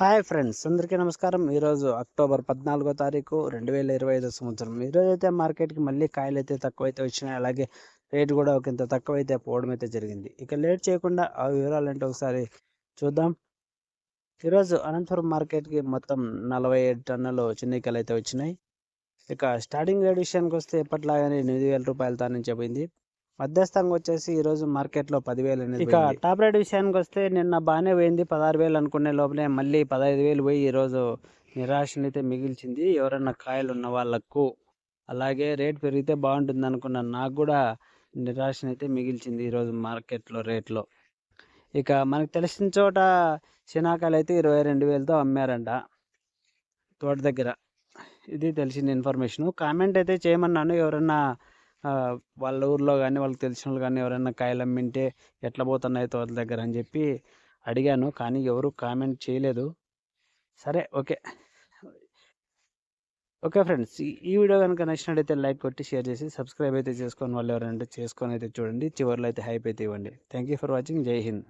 Hi friends అందరికీ నమస్కారం. ఈరోజు అక్టోబర్ పద్నాలుగో తారీఖు రెండు వేల ఇరవై ఐదో సంవత్సరం. ఈరోజు అయితే మార్కెట్కి మళ్ళీ కాయలు అయితే తక్కువైతే వచ్చినాయి. అలాగే రేటు కూడా ఒకంత తక్కువైతే పోవడం అయితే జరిగింది. ఇక లేట్ చేయకుండా ఆ వివరాలు అంటే ఒకసారి చూద్దాం. ఈరోజు అనంతపురం మార్కెట్కి మొత్తం నలభై ఏడు టన్నులు చిన్నికలు అయితే వచ్చినాయి. ఇక స్టార్టింగ్ రేట్ విషయానికి వస్తే ఎప్పటిలాగానే ఎనిమిది వేల రూపాయలతో నుంచి చెప్పింది మధ్యస్థంగా వచ్చేసి ఈరోజు మార్కెట్లో పదివేలు అనేది ఇక టాప్ రేట్ విషయానికి వస్తే నిన్న బాగానే పోయింది. పదహారు వేలు అనుకునే లోపలే మళ్ళీ పదహైదు వేలు పోయి ఈరోజు నిరాశనైతే మిగిల్చింది. ఎవరన్నా కాయలు ఉన్న వాళ్ళకు అలాగే రేట్ పెరిగితే బాగుంటుంది అనుకున్నాను నాకు కూడా నిరాశనైతే మిగిల్చింది ఈరోజు మార్కెట్లో రేట్లో. ఇక మనకు తెలిసిన చోట శనాకాయలు అయితే ఇరవై రెండు వేలతో అమ్మారంట తోట దగ్గర. ఇది తెలిసిన ఇన్ఫర్మేషన్. కామెంట్ అయితే చేయమన్నాను. ఎవరన్నా వాళ్ళ ఊర్లో కానీ వాళ్ళకి తెలిసిన వాళ్ళు కానీ ఎవరైనా కాయలు అమ్మింటే ఎట్లా పోతున్నాయి తోట దగ్గర అని చెప్పి అడిగాను. కానీ ఎవరు కామెంట్ చేయలేదు. సరే ఓకే. ఓకే ఫ్రెండ్స్ ఈ వీడియో కనుక నచ్చినట్టయితే లైక్ కొట్టి షేర్ చేసి సబ్స్క్రైబ్ అయితే చేసుకొని వాళ్ళు ఎవరైనా చేసుకొని అయితే చూడండి. చివరిలో అయితే హైప్ అయితే ఇవ్వండి. Thank you for watching. జై హింద్.